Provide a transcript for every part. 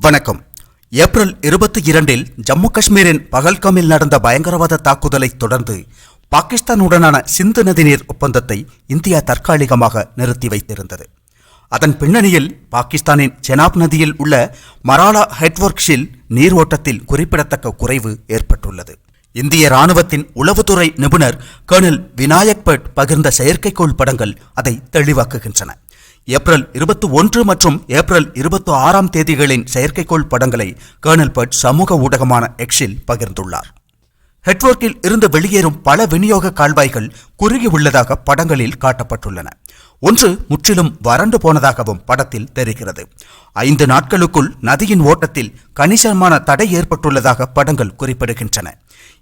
வணக்கம். ஏப்ரல் இருபத்தி இரண்டில் ஜம்மு காஷ்மீரின் பகல்காமில் நடந்த பயங்கரவாத தாக்குதலை தொடர்ந்து பாகிஸ்தானுடனான சிந்து நதிநீர் ஒப்பந்தத்தை இந்தியா தற்காலிகமாக நிறுத்தி வைத்திருந்தது. அதன் பின்னணியில் பாகிஸ்தானின் செனாப் நதியில் உள்ள மராலா ஹெட்வொர்க்ஸில் நீர் ஓட்டத்தில் குறிப்பிடத்தக்க குறைவு ஏற்பட்டுள்ளது. இந்திய ராணுவத்தின் உளவுத்துறை நிபுணர் கர்னல் வினாயக் பட் பகிர்ந்த செயற்கைக்கோள் படங்கள் அதை தெளிவாக்குகின்றன. ஏப்ரல் இருபத்தி ஒன்று மற்றும் ஏப்ரல் இருபத்தி ஆறாம் தேதிகளின் செயற்கைக்கோள் படங்களை கர்னல் பட் சமூக ஊடகமான எக்ஸில் பகிர்ந்துள்ளார். ஹெட்வொர்க்கில் இருந்து வெளியேறும் பல விநியோக கால்வாய்கள் குறுகி உள்ளதாக படங்களில் காட்டப்பட்டுள்ளன. ஒன்று முற்றிலும் வறண்டு போனதாகவும் படத்தில் தெரிகிறது. ஐந்து நாட்களுக்குள் நதியின் ஓட்டத்தில் கணிசமான தடை ஏற்பட்டுள்ளதாக படங்கள் குறிப்பிடுகின்றன.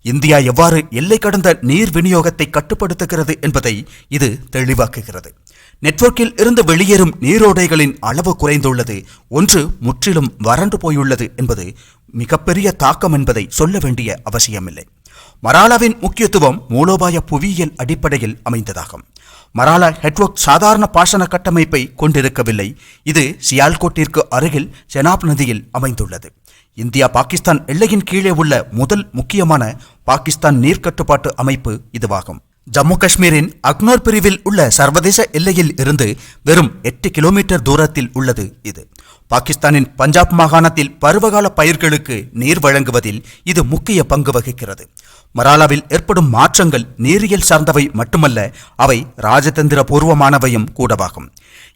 இந்தியா எவ்வாறு எல்லை கடந்த நீர் விநியோகத்தை கட்டுப்படுத்துகிறது என்பதை இது தெளிவாக்குகிறது. நெட்வொர்க்கில் இருந்து வெளியேறும் நீரோடைகளின் அளவு குறைந்துள்ளது. ஒன்று முற்றிலும் வறண்டு போயுள்ளது என்பது மிகப்பெரிய தாக்கம் என்பதை சொல்ல வேண்டிய அவசியமில்லை. மராலாவின் முக்கியத்துவம் மூலோபாய புவியியல் அடிப்படையில் அமைந்ததாகும். மராலா ஹெட்வொர்க் சாதாரண பாசன கட்டமைப்பை கொண்டிருக்கவில்லை. இது சியால்கோட்டிற்கு அருகில் செனாப் நதியில் அமைந்துள்ளது. இந்தியா பாகிஸ்தான் எல்லையின் கீழே உள்ள முதல் முக்கியமான பாகிஸ்தான் நீர்க்கட்டுப்பாட்டு அமைப்பு இதுவாகும். ஜம்மு காஷ்மீரின் அக்னோர் பிரிவில் உள்ள சர்வதேச எல்லையில் இருந்து வெறும் எட்டு கிலோமீட்டர் தூரத்தில் உள்ளது இது. பாகிஸ்தானின் பஞ்சாப் மாகாணத்தில் பருவகால பயிர்களுக்கு நீர் வழங்குவதில் இது முக்கிய பங்கு வகிக்கிறது. மராலாவில் ஏற்படும் மாற்றங்கள் நீரியல் சார்ந்தவை மட்டுமல்ல அவை ராஜதந்திர பூர்வமானவையும் கூடவாகும்.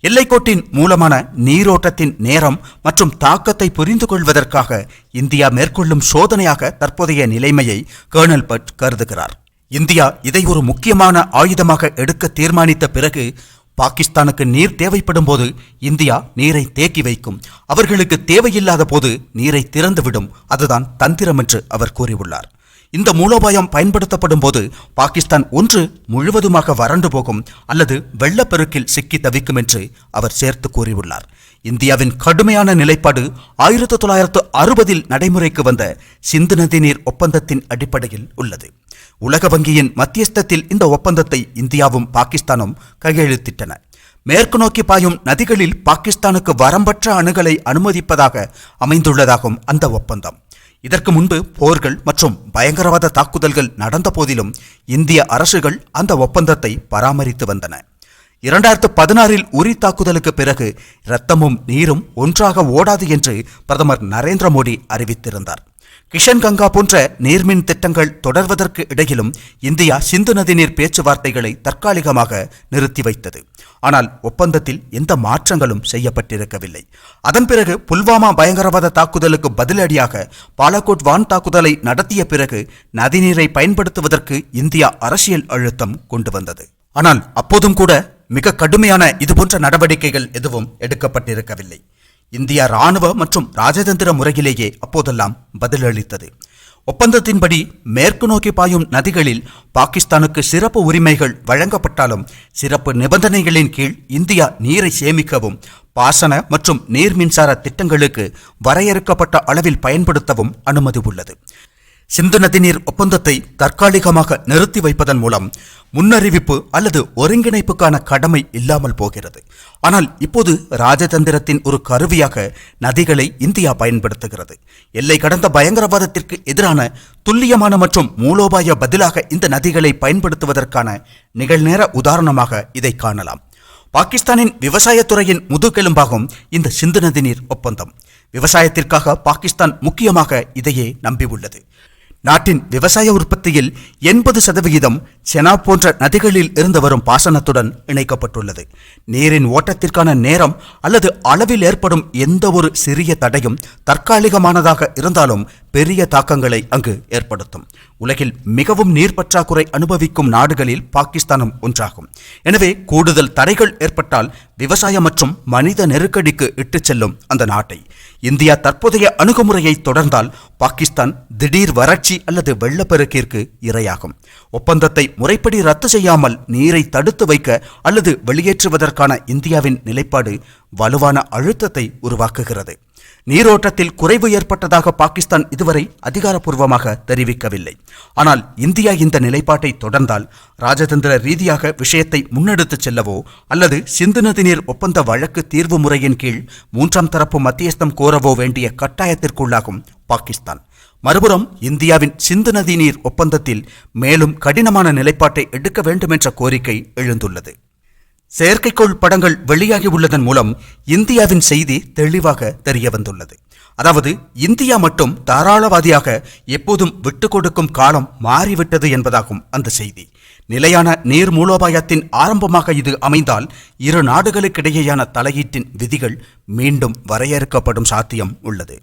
எல்லைக்கோட்டின் மூலமான நீரோட்டத்தின் நேரம் மற்றும் தாக்கத்தை புரிந்து கொள்வதற்காக இந்தியா மேற்கொள்ளும் சோதனையாக தற்போதைய நிலைமையை கர்னல் பட் கருதுகிறார். இந்தியா இதை ஒரு முக்கியமான ஆயுதமாக எடுக்க தீர்மானித்த பிறகு பாகிஸ்தானுக்கு நீர் தேவைப்படும் போது இந்தியா நீரை தேக்கி வைக்கும். அவர்களுக்கு தேவையில்லாத போது நீரை திறந்துவிடும் அதுதான் தந்திரம் என்று அவர் கூறியுள்ளார். இந்த மூலோபாயம் பயன்படுத்தப்படும் போது பாகிஸ்தான் ஒன்று முழுவதுமாக வறண்டு போகும் அல்லது வெள்ளப்பெருக்கில் சிக்கி தவிக்கும் என்று அவர் சேர்த்து கூறியுள்ளார். இந்தியாவின் கடுமையான நிலைப்பாடு ஆயிரத்தி தொள்ளாயிரத்து அறுபதில் நடைமுறைக்கு வந்த சிந்து நதிநீர் ஒப்பந்தத்தின் அடிப்படையில் உள்ளது. உலக வங்கியின் மத்தியஸ்தத்தில் இந்த ஒப்பந்தத்தை இந்தியாவும் பாகிஸ்தானும் கையெழுத்திட்டன. மேற்கு நோக்கி பாயும் நதிகளில் பாகிஸ்தானுக்கு வரம்பற்ற அணுகலை அனுமதிப்பதாக அமைந்துள்ளதாகும் அந்த ஒப்பந்தம். இதற்கு முன்பு போர்கள் மற்றும் பயங்கரவாத தாக்குதல்கள் நடந்த போதிலும் இந்திய அரசுகள் அந்த ஒப்பந்தத்தை பராமரித்து வந்தன. இரண்டாயிரத்து பதினாறில் உரி தாக்குதலுக்கு பிறகு இரத்தமும் நீரும் ஒன்றாக ஓடாது என்று பிரதமர் நரேந்திர மோடி அறிவித்திருந்தார். கிஷன் கங்கா போன்ற நீர்மின் திட்டங்கள் தொடர்வதற்கு இடையிலும் இந்தியா சிந்து நதிநீர் பேச்சுவார்த்தைகளை தற்காலிகமாக நிறுத்தி வைத்தது. ஆனால் ஒப்பந்தத்தில் எந்த மாற்றங்களும் செய்யப்பட்டிருக்கவில்லை. அதன் பிறகு புல்வாமா பயங்கரவாத தாக்குதலுக்கு பதிலடியாக பாலகோட் வான் தாக்குதலை நடத்திய பிறகு நதிநீரை பயன்படுத்துவதற்கு இந்தியா அரசியல் அழுத்தம் கொண்டு வந்தது. ஆனால் அப்போதும் கூட மிக கடுமையான இதுபோன்ற நடவடிக்கைகள் எதுவும் எடுக்கப்பட்டிருக்கவில்லை. இந்தியா ராணுவ மற்றும் ராஜதந்திர முறையிலேயே அப்போதெல்லாம் பதிலளித்தது. ஒப்பந்தத்தின்படி மேற்கு நோக்கி பாயும் நதிகளில் பாகிஸ்தானுக்கு சிறப்பு உரிமைகள் வழங்கப்பட்டாலும் சிறப்பு நிபந்தனைகளின் கீழ் இந்தியா நீரை சேமிக்கவும் பாசன மற்றும் நீர் மின்சார திட்டங்களுக்கு வரையறுக்கப்பட்ட அளவில் பயன்படுத்தவும் அனுமதி உள்ளது. சிந்து நதிநீர் ஒப்பந்தத்தை தற்காலிகமாக நிறுத்தி வைப்பதன் மூலம் முன்னறிவிப்பு அல்லது ஒருங்கிணைப்புக்கான கடமை இல்லாமல் போகிறது. ஆனால் இப்போது ராஜதந்திரத்தின் ஒரு கருவியாக நதிகளை இந்தியா பயன்படுத்துகிறது. எல்லை கடந்த பயங்கரவாதத்திற்கு எதிரான துல்லியமான மற்றும் மூலோபாய பதிலாக இந்த நதிகளை பயன்படுத்துவதற்கான நிகழ்நேர உதாரணமாக இதை காணலாம். பாகிஸ்தானின் விவசாயத்துறையின் முதுகெலும்பாகும் இந்த சிந்து நதிநீர் ஒப்பந்தம். விவசாயத்திற்காக பாகிஸ்தான் முக்கியமாக இதையே நம்பியுள்ளது. நாட்டின் விவசாய உற்பத்தியில் எண்பது சதவிகிதம் செனா போன்ற நதிகளில் இருந்து வரும் பாசனத்துடன் இணைக்கப்பட்டுள்ளது. நீரின் ஓட்டத்திற்கான நேரம் அல்லது அளவில் ஏற்படும் எந்த ஒரு சிறிய தடையும் தற்காலிகமானதாக இருந்தாலும் பெரிய தாக்கங்களை அங்கு ஏற்படுத்தும். உலகில் மிகவும் நீர் பற்றாக்குறை அனுபவிக்கும் நாடுகளில் பாகிஸ்தானும் ஒன்றாகும். எனவே கூடுதல் தடைகள் ஏற்பட்டால் விவசாயம் மற்றும் மனித நெருக்கடிக்கு இட்டுச் செல்லும் அந்த நாட்டை. இந்தியா தற்போதைய அணுகுமுறையை தொடர்ந்தால் பாகிஸ்தான் திடீர் வறட்சி அல்லது வெள்ளப்பெருக்கிற்கு இரையாகும். ஒப்பந்தத்தை முறைப்படி ரத்து செய்யாமல் நீரை தடுத்து வைக்க அல்லது வெளியேற்றுவதற்கான இந்தியாவின் நிலைப்பாடு வலுவான அழுத்தத்தை உருவாக்குகிறது. நீரோட்டத்தில் குறைவு ஏற்பட்டதாக பாகிஸ்தான் இதுவரை அதிகாரப்பூர்வமாக தெரிவிக்கவில்லை. ஆனால் இந்தியா இந்த நிலைப்பாட்டை தொடர்ந்தால் ராஜதந்திர ரீதியாக விஷயத்தை முன்னெடுத்துச் செல்லவோ அல்லது சிந்து நதிநீர் ஒப்பந்த வழக்கு தீர்வு முறையின் கீழ் மூன்றாம் தரப்பு மத்தியஸ்தம் கோரவோ வேண்டிய கட்டாயத்திற்குள்ளாகும் பாகிஸ்தான். மறுபுறம் இந்தியாவின் சிந்து நதி நீர் ஒப்பந்தத்தில் மேலும் கடினமான நிலைப்பாட்டை எடுக்க வேண்டும் என்ற கோரிக்கை எழுந்துள்ளது. செயற்கைக்கோள் படங்கள் வெளியாகி உள்ளதன் மூலம் இந்தியாவின் செய்தி தெளிவாக தெரிய வந்துள்ளது. அதாவது இந்தியா மட்டும் தாராளவாதியாக எப்போதும் விட்டு கொடுக்கும் காலம் மாறிவிட்டது என்பதாகும் அந்த செய்தி. நிலையான நீர் மூலோபாயத்தின் ஆரம்பமாக இது அமைந்தால் இரு நாடுகளுக்கிடையேயான தலையீட்டின் விதிகள் மீண்டும் வரையறுக்கப்படும் சாத்தியம் உள்ளது.